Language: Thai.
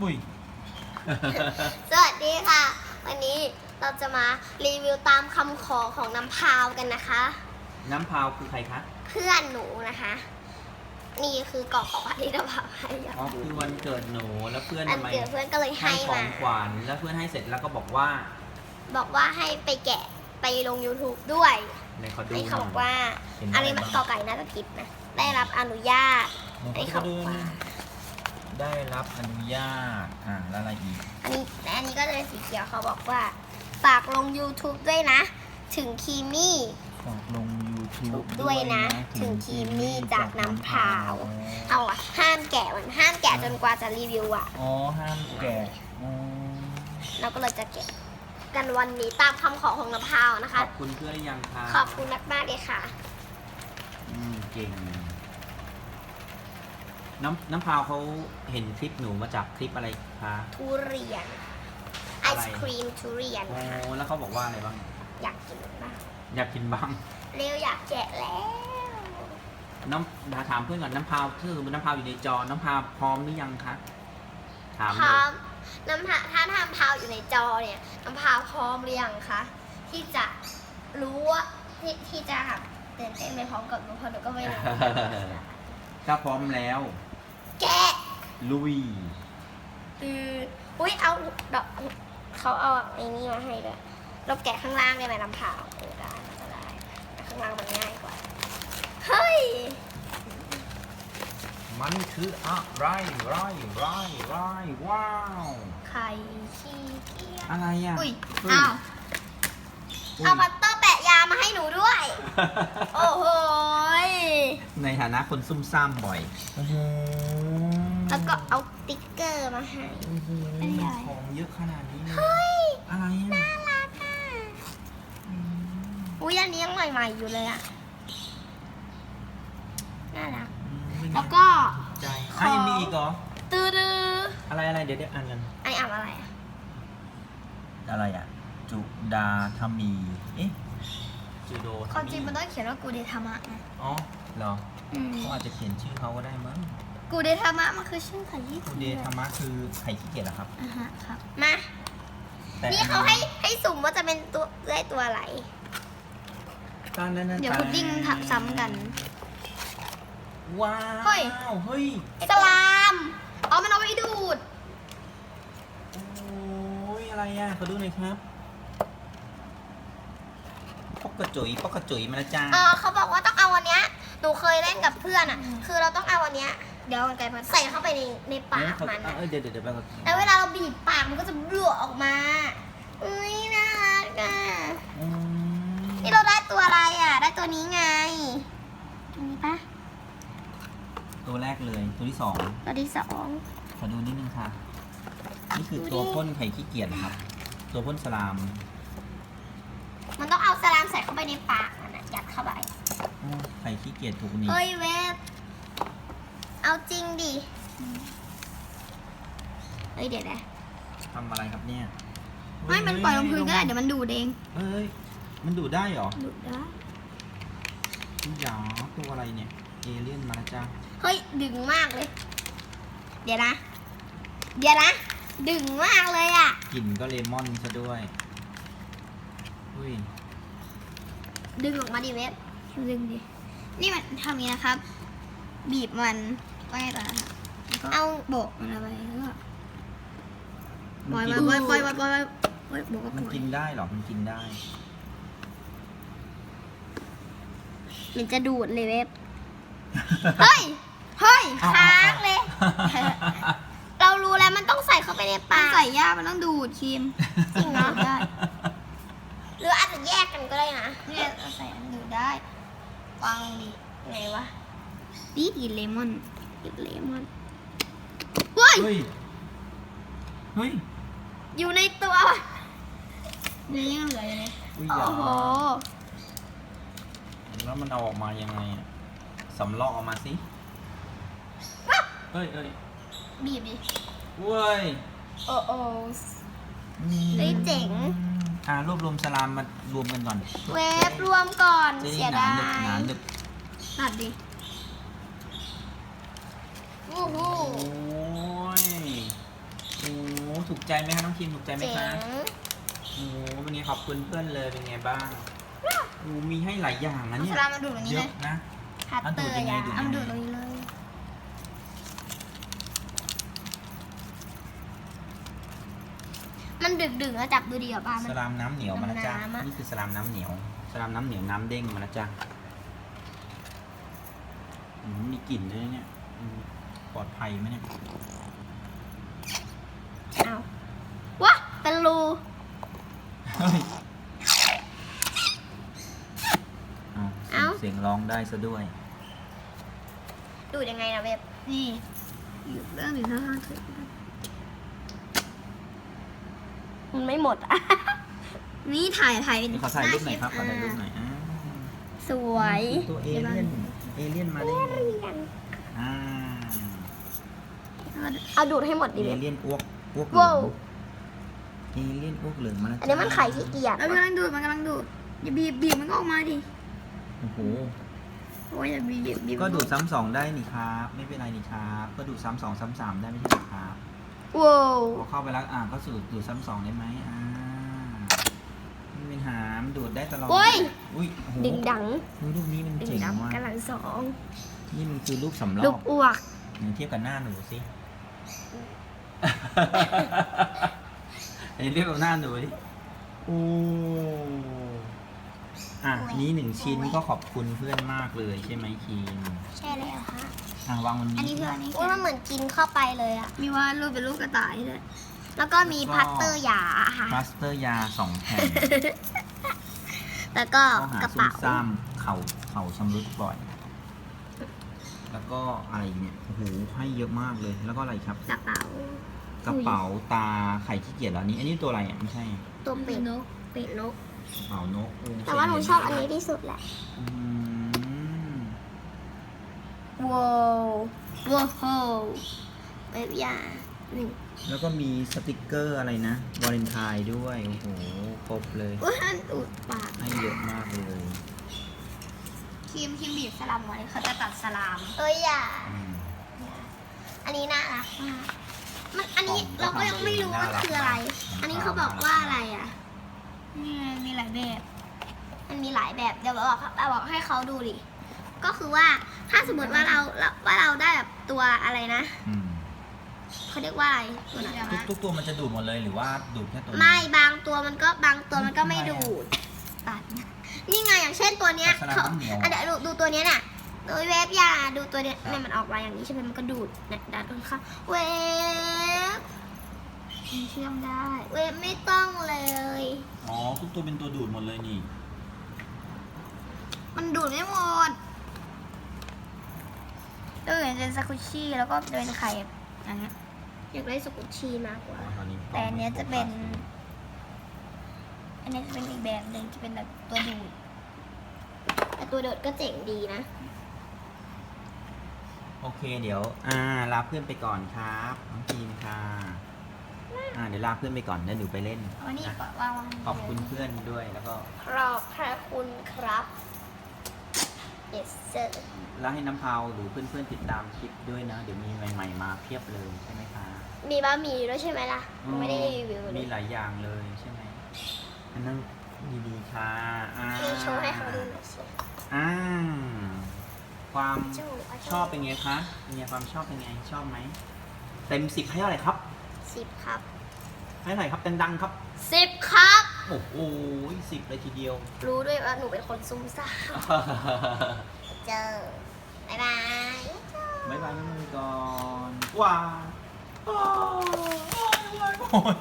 บุยสวัสดีค่ะ วันนี้เราจะมารีวิวตามคำขอของน้ำพาวกันนะคะ น้ำพาวคือใครคะ เพื่อนหนูนะคะ นี่คือกล่องของขวัญที่น้ำพาวให้อะ อ๋อคือวันเกิดหนูแล้วเพื่อนอันทำไมเกิดเพื่อนก็เลยให้ให้ขอมางขวัญแล้วเพื่อนให้เสร็จแล้วก็บอกว่าบอกว่าให้ไปแกะไปลง YouTube ด้วยในขอดูให้เขาบอกว่าเห็นอันอะไรนี้มันบ้างกอไก่น่าจะผิดนะ ได้รับอนุญาตในให้ขอเขาดูบอกว่า ได้รับอนุญาต อ่าแล้วอะไรอีก อันนี้และอันนี้ก็จะเป็นสีเขียวเขาบอกว่า ฝากลง YouTube ด้วยนะ ถึงคีมี่ ฝากลง YouTube ด้วยนะ ถึงคิมมี่จากน้ำพราว เอาอะห้ามแกะมันห้ามแกะจนกว่าจะรีวิวอะอ๋อ ห้ามแกะอ๋อเราก็เลยจะแกะกันวันนี้ตามคำขอของน้ำพราวนะขคะ อบคุณเพื่อนหรือยังคะขอบคุณมากๆเลยค่ะ อืมเก่ง น้ำน้ำพาวเขาเห็นคลิปหนูมาจากคลิปอะไรคะทุเรียน ไออะไรศครีมทุเรียนโอ้ค่ะแล้วเขาบอกว่าอะไรบ้าง อยากกินบ้างอยากกินบ้าง เร็วอยากแกะแล้ว น้ำถามเพื่อนก่อนน้ำพาวคือน้ำพาวอยู่ในจอ น้ำพาวพร้อมหรือยังคะ ถามพเลร้อยมน้ำพาถ้าทำพราวอยู่ในจอเนี่ย น้ำพราวพร้อมหรือยังคะที่จะรู้ว่าที่ที่จะตื่นเต้นไปพร้อมกับหนูเพราะหนูก็ไม่รู้ ถ้าพร้อมแล้วแกะ ลุย อืออุ้ยเอาดอกเขาเอาไอ้นี่มาให้ด้วยเราแกะข้างล่างได้ไหมลำพาวเออได้น่าจะได้แต่ข้างล่างมันง่ายกว่า เฮ้ย มันคืออะไรไรไรไรว้าว ไข่ขี้เกียจอะไรอะอุ้ยเฮ้ยอ้าวอุ้ยเอาบัตเตอร์แปะยามาให้หนูด้วย โอ้โหยในฐานะคนซุ่มซ่ามบ่อย โอ้โห แล้วก็เอาติ๊กเกอร์มาให้ โอ้โหอันนี้อะไร ของเยอะขนาดนี้เลยเฮ้ย อะไรอะน่ารักอะ อืมอุ้ยอันนี้ยังใหม่ๆอยู่เลยอะ น่ารักไม่แล้วก็ใจอะยังมีอีกเหรอ ตื้อดืออะไรอะไรเดี๋ยวเดี๋ยวอ่านกันอันนี้อ่านว่าอะไรอะ อะไรอะ จุดาธามีเอ๊ะจุโดความจริงมันต้องเขียนว่ากูเดธามะนะอ๋อเหรออืม เขาอาจจะเขียนชื่อเขาก็ได้มั้ง กูเดธามะมันคือชื่อไข่ยี่กูเดธรรมะคือไข่ขี้เกียจเหรอครับ อ่าฮะครับ มา แต่นี่เขาให้ให้สุ่มว่าจะเป็นตัวได้ตัวอะไร ตอนนั้นเดี๋ยวพุดดิ้งทับซ้ำกัน ว้าวเฮ้ย เฮ้ยสลามอ๋อมันเอาไว้ดูด โอ้ยอะไรอะเขาดูหน่อยครับปอกกระจุยปอกกระจุยมาแล้วจ้า เออเขาบอกว่าต้องเอาอันเนี้ย หนูเคยเล่นกับเพื่อนอะ คือเราต้องเอาอันเนี้ย เดี๋ยวมันไกลมาใส่เข้าไปในในปากเอ้ยมันเขาอะเอ้ยเดี๋ยวเดี๋ยวเดี๋ยวแป๊บนึงแล้วเวลาเราบีบปากมันก็จะบลัวออกมาอุ้ยน่ารักอะอืมนี่เราได้ตัวอะไรอะ ได้ตัวนี้ไงตัวนี้ปะตัวแรกเลย ตัวที่สองตัวที่สองขอดูนิดนึงค่ะ นี่คือดูดิตัวพ่นไข่ขี้เกียจนะครับ ตัวพ่นสลาม มันต้องเอาสลามใส่เข้าไปในปากมันอะยัดเข้าไปอ้าวไข่ขี้เกียจถูกหนี่เฮ้ยเวฟ เอาจริงดิ เฮ้ยเดี๋ยวนะ ทำอะไรครับเนี่ยไม่ มันปล่อยลงพื้นก็ได้ เดี๋ยวมันดูดเอง เอ้ย มันดูดได้เหรอดูดได้ หยาตัวอะไรเนี่ย เอเลี่ยนมาแล้วจ้าเฮ้ย ดึงมากเลย เดี๋ยวนะ เดี๋ยวนะ ดึงมากเลยอะ กลิ่นก็เลมอนซะด้วย อุ้ย ดึงออกมาดิเวฟดึงดิ นี่มันทำอย่างนี้นะครับ บีบมัน ไว้ก่อนนะครับเอาโบกมันเอาไปแล้วก็ปล่อยกิปล่อยปล่อยปล่อยปล่อยปล่อยปล่อยโบกก็ปมันล่อยกินได้เหรอ มันกินได้ มันจะดูดเลยเวฟเฮ้ย เฮ้ย เอาค้าเอางเลย เรารู้แล้วมันต้องใส่เข้าไปในปาก ใส่ยามันต้องดูดครีมจริงเหรอ ได้หรืออาจจะแยกกันก็ได้นะ เนี่ยใส่อันดูดได้ฟังดิไงวะดีดีเลมอน หยิบเลมอนเฮ้ย เฮ้ยอยู่ในตัวนี่ยังเหลืออยู่เลยอุ้ยโอ้ยาโห แล้วมันเอาออกมายังไงอะสำลอกออกมาสิเอ้ยเอ้ยบีบดิเว้ยโอ้โอ้ เฮ้ยเจ๋ง อ่ารวบรวมสลามมารวมกันก่อนเวฟรวมก่อน จะเสียหนาดาดึกหนายดึกตัดดิ โอ้โหโอ้ยกใจไหมคะน้องคิมถูกใจไหมเจ๋งคะโอ้โหเป็นไงขอบคุณเพื่อนเลยเป็นไงบ้างโอ้มีให้หลายอย่างนะเอาเนี่สยลามมาดูตรงนี้เยเลอะยนะ พัตเตอร์อะดูดยังไงยาดูดเอามาดูตรงนี้เลยมันดึกดึกแล้วจับดูดีกว่าป้ามันสลามน้ำเหนียวมานะจ๊ะน้ำอะ นี่คือสลามน้ำเหนียวสลามน้ำเหนียวน้ำเด้งมานะจ๊ะอืมมีกลิ่นด้วยนะเนี่ยอืม ปลอดภัยไหมเนี่ยเอาวะเป็นรูเฮ้ยเอาเอ้าเสียงร้องได้ซะด้วย ดูดยังไงนะเว็บนี่อยู่เรื่องอยู่ข้างๆสุดมันไม่หมดอะนี่ถ่ายถ่ายเป็นนี่ขอถ่ายรูปหน่อยครับขอถ่ายรูปหน่อยอ่าสวย ตัวเอเลี่ยน เอเลี่ยนมาได้ไงอ่า เอาดูดให้หมดเอดิเว็บเลี่ยนอ้วกอ้วกเหลืว้าองวเอเลี่ยนอ้วกเหลืองมาแล้วอันนี้มันไข่ขี้เกียจแล้วมันกำลังดูดมันกำลังดูดอย่าบีบบีบมันก็ออกมาดิโอ้โห โอ้ยอย่าบีบบีบก็ดูดซ้ำสองได้นี่ครับ ไม่เป็นไรนี่ครับ ก็ดูดซ้ำสองซ้ำสามได้ไม่ใช่เหรอครับว้าวพอเข้าไปแล้วอ่าก็สูดดูดซ้ำสองได้ไหมอ่าไม่เป็นหามดูดได้ตลอดโอ้ยอุ้ยโอ้โหดึงดังดูรูปนี้มันดึงเจ๋งดังว่ะกำลังสองนี่มันคือรูปสำรลูอกบอ้วกไหนเทียบกับหน้าหนูสิ เอ้ยเรียกกับหน้าหนูดิโอ้อะนี้หนึ่งชิ้นก็ขอบคุณเพื่อนมากเลยใช่ไหมคีมใช่แล้วฮะอะวางบนนี้อันนี้คืออันนี้อุ้ยมันเหมือนกินเข้าไปเลยอะมีว่ารูปเป็นรูปกระต่ายด้วยแล้วก็มีพัตเตอร์ยาค่ะ พลาสเตอร์ยาสองแผ่นแล้วก็ข้อหากระซุ่มเป๋า ซ่ามเข่าเข่าชำรุดบ่อย แล้วก็อะไรอีกเนี่ยโอ้โหให้เยอะมากเลย แล้วก็อะไรครับ กระเป๋ากระเป๋าตาไข่ขี้เกียจแล้วนี้ อันนี้ตัวอะไรอะไม่ใช่ตัวเป็ดนกเป็ดนกกระเป๋านกโอ้แต่ว่าหนูชอบอันนี้ที่สุดแหละอืมว้าวว้าวเว็บยาหนึ่งแล้วก็มีสติกเกอร์อะไรนะวาเลนไทน์ด้วย โอ้โหครบเลยอุ้ยมันอุดปาก ให้เยอะมากเลย ครีมครีมบีบสลัมไว้เขาจะตัดสลาม เอ้ยอย่าอืม อันนี้น่ารักมากมันอันนี้กล่เราองก็ก็ยังไม่รู้ว่าน่ารัก คืออะไรมากอันนี้เขาบอกว่าอะไรอะ นี่ไงมีหลายแบบ มันมีหลายแบบเดี๋ยวบอกเราบอกให้เขาดูดิ ก็คือว่าถ้าสมมติว่าเราว่าเราได้แบบตัวอะไรนะอืมเขาเรียกว่าอะไรตัวไหนทุกทุกตัวมันจะดูดหมดเลยหรือว่าดูดแค่ตัวนี้ ไม่บางตัวมันก็บางตัวมันก็ไม่ดูดตัดนี่ ไงอย่างเช่นตัวเนี้ยสลามเขาน้ำเหนียว อะเดี๋ยวดูดูตัวเนี้ยน่ะโดยเวฟยาดูตัวเนี้ยเนี่ยมันออกมาอย่างนี้ใช่ไหมมันก็ดูดเนี่ยดันตรงข้างเวฟมันเชื่อมได้ เวฟไม่ต้องเลย อ๋อทุกตัวเป็นตัวดูดหมดเลยนี่ มันดูดไม่หมดตัวอื่นจะเป็นซากุชิแล้วก็จะเป็นไข่อันเนี้ยอยากได้สกุชชีมากกว่าตอนนี้แต่อันเนี้ยจะเป็น อันนี้จะเป็นอีกแบบหนึ่งจะเป็นแบบตัวดูดแต่ตัวโดดก็เจ๋งดีนะ โอเคเดี๋ยว อ่าลาเพื่อนไปก่อนครับน้องจีนค่ะ อ่าเดี๋ยวลาเพื่อนไปก่อนเดี๋ยวหนูไปเล่นเอาอันนี้นะก่อนวางวางขอบคุณเพื่อนด้วยแล้วก็ขอบพระคุณครับ yes sir แล้วให้น้ำพาวหรือเพื่อนๆติดตามคลิปด้วยนะ เดี๋ยวมีใหม่ ๆ มาเพียบเลยใช่ไหมคะมีบะหมี่ด้วยใช่ไหมล่ะ ไม่ได้รีวิวเลมีย หลายอย่างเลยใช่ไหมอั นนั้นดีๆค่ะอ่าพี่โชว์ให้เขาดูหน่อยสิอ่าความจูะชอบเป็นไงคะเป็นไงความชอบเป็นไงชอบไหมเต็มสิบให้เท่าไหร่ครับสิบครับให้เท่าไหร่ครับดังๆครับสิบครับ โอ้โหสิบเลยทีเดียว รู้ด้วยว่าหนูเป็นคนซุ่มซ่ามเจอบ๊ายบายบ๊ายบายน้องก่อนว้าวโอ้ยโอ้ย